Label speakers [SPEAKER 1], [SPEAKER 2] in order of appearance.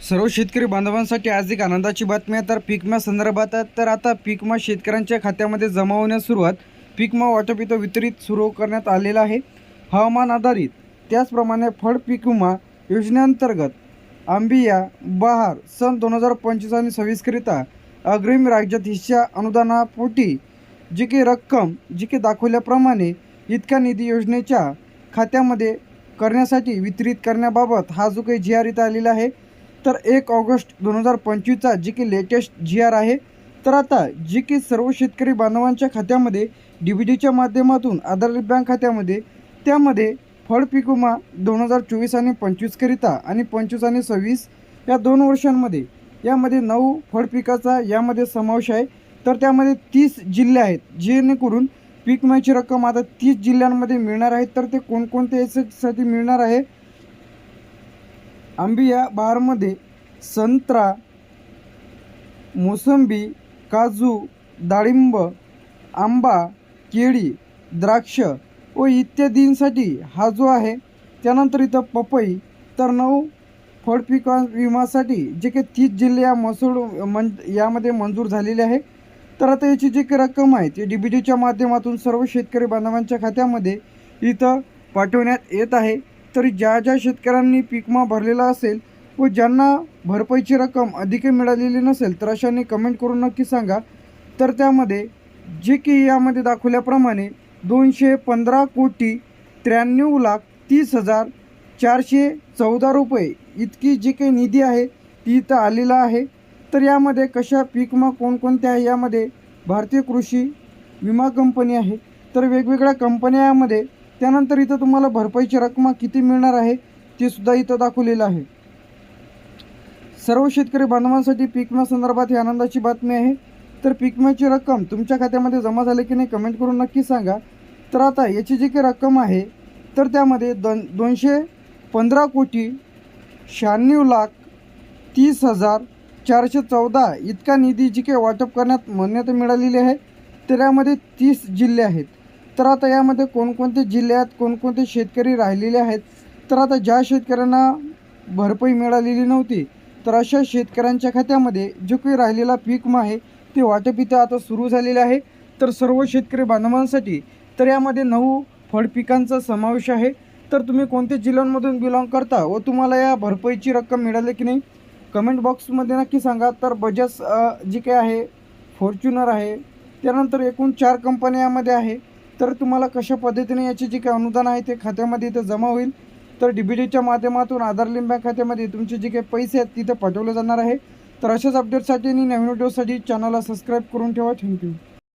[SPEAKER 1] सर्व शेतकरी बांधवांसाठी आज एक आनंदाची बातमी आहे. तर पीकमा संदर्भात तर आता पीकमा शेतकऱ्यांच्या खात्यामध्ये जमा होण्यास सुरुवात पीकमा वाटप इथं वितरित सुरू करण्यात आलेला आहे. हवामान आधारित त्याचप्रमाणे फळ पीक विमा योजनेअंतर्गत आंबिया बहार सन दोन हजार पंचवीस आणि सव्वीसकरिता अग्रिम राज्यात हिस्सा अनुदानापोटी जी की रक्कम जी की दाखवल्याप्रमाणे इतका निधी योजनेच्या खात्यामध्ये करण्यासाठी वितरित करण्याबाबत हा जो काही जी आर इथं आलेला आहे तर एक ऑगस्ट दोन हजार पंचवीसचा जी की लेटेस्ट जी आर आहे. तर आता जी की सर्व शेतकरी बांधवांच्या खात्यामध्ये डी बी डीच्या माध्यमातून आधारित बँक खात्यामध्ये त्यामध्ये फळ पीक विमा दोन हजार चोवीस आणि पंचवीसकरिता आणि पंचवीस आणि सव्वीस या दोन वर्षांमध्ये यामध्ये नऊ फळ पिकाचा यामध्ये समावेश आहे. तर त्यामध्ये तीस जिल्हे आहेत जेणेकरून पीक विम्याची रक्कम आता तीस जिल्ह्यांमध्ये मिळणार आहे. तर ते कोणकोणत्या याच्यासाठी मिळणार आहे? आंबिया बारमध्ये संत्रा मोसंबी काजू डाळिंब आंबा केळी द्राक्ष व इत्यादींसाठी हा जो आहे त्यानंतर इथं पपई तर नऊ फळपिका विमासाठी जे काही तीस जिल्हे या महसूल मन यामध्ये मंजूर झालेले आहे. तर आता याची जी काही रक्कम आहे ती डी बी डीच्या माध्यमातून सर्व शेतकरी बांधवांच्या खात्यामध्ये इथं पाठवण्यात येत आहे. तरी ज्या ज्या शेतकऱ्यांनी पीकमा भरलेला असेल व ज्यांना भरपाईची रक्कम अधिक मिळालेली नसेल तर अशांनी कमेंट करून नक्की सांगा. तर त्यामध्ये जे की यामध्ये दाखवल्याप्रमाणे दोनशे पंधरा कोटी त्र्याण्णव लाख तीस हजार चारशे चौदा रुपये इतकी जी काही निधी आहे ती इथं आलेला आहे. तर यामध्ये कशा पीकमा कोणकोणत्या आहे? यामध्ये भारतीय कृषी विमा कंपनी आहे. तर वेगवेगळ्या कंपन्या यामध्ये त्यानंतर इथं तुम्हाला भरपाईची रक्कम किती मिळणार आहे ते सुद्धा इथं दाखवलेलं आहे. सर्व शेतकरी बांधवांसाठी पीक विम्यासंदर्भात ही आनंदाची बातमी आहे. तर पीक विम्याची रक्कम तुमच्या खात्यामध्ये जमा झाली की नाही कमेंट करून नक्की सांगा. तर आता याची जी काही रक्कम आहे तर त्यामध्ये दोन दोनशे पंधरा कोटी शहाण्णव लाख तीस हजार चारशे चौदा इतका निधी जी काही वाटप करण्यात मान्यता मिळालेली आहे त्यामध्ये तीस जिल्हे आहेत. तर आता यामध्ये कोणकोणते जिल्हे आहेत कोणकोणते शेतकरी राहिलेले आहेत? तर आता ज्या शेतकऱ्यांना भरपाई मिळालेली नव्हती तर अशा शेतकऱ्यांच्या खात्यामध्ये जो काही राहिलेला पीक आहे ते वाटप इथं आता सुरू झालेले आहे. तर सर्व शेतकरी बांधवांसाठी तर यामध्ये नऊ फळपिकांचा समावेश आहे. तर तुम्ही कोणत्या जिल्ह्यांमधून बिलॉंग करता व तुम्हाला या भरपाईची रक्कम मिळाली की नाही? कमेंट बॉक्समध्ये नक्की सांगा. तर बजाज जी काही आहे फॉर्च्युनर आहे त्यानंतर एकूण चार कंपन्या यामध्ये आहे. तर तुम्हाला कशा पद्धतीने याचे जे काही अनुदान आहे ते खात्यामध्ये इथं जमा होईल? तर डी बी डीच्या माध्यमातून आधार लिंक बँक खात्यामध्ये तुमचे जे काही पैसे आहेत तिथं पाठवले जाणार आहे. तर अशाच अपडेटसाठी आणि नवीन व्हिडिओसाठी चॅनलला सबस्क्राईब करून ठेवा. थँक्यू